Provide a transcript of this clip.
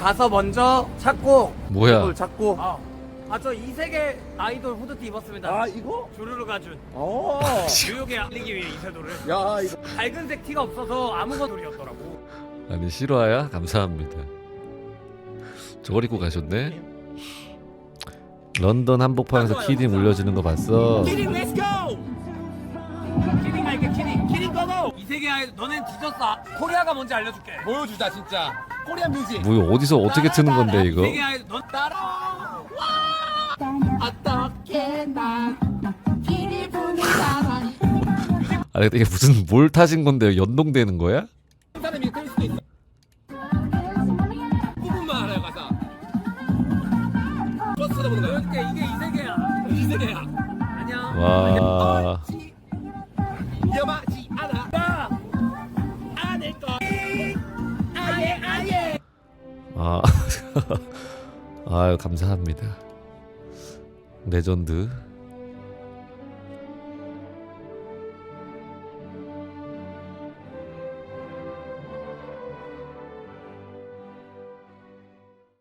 가서 먼저 찾고 뭐야? 이걸 찾고 아 저 이 세계 아이돌 후드티 입었습니다 아 이거? 주르르 가준 어. 뉴욕에 알리기 위해 이세돌을 야 이거 밝은색 티가 없어서 아무것도리였더라고 아니 실화야? 감사합니다. 저걸 입고 가셨네. 런던 한복판에서 키딩 울려지는 거 봤어. 키링 렛츠고 키링 갈게 키링 키링 고고 이 세계 아이돌 너넨 뒤졌어 코리아가 뭔지 알려줄게 보여주자 진짜. 코리안 뮤직. 뭐 어디서 어떻게 트는 건데 이거? 이 세계 아이돌 넌 따라 어떻게 난 길이 부는 사람 아 근데 이게 무슨 뭘 타신 건데 연동되는 거야? 한 사람이 뜰 수도 있어. 부분만 알아요 가사. 버스 쳐다보는 거야. 보여줄게 이게 이 세계야 이 세계야. 안녕 와. 위험하지 않아. 아. 아유 감사합니다. 레전드.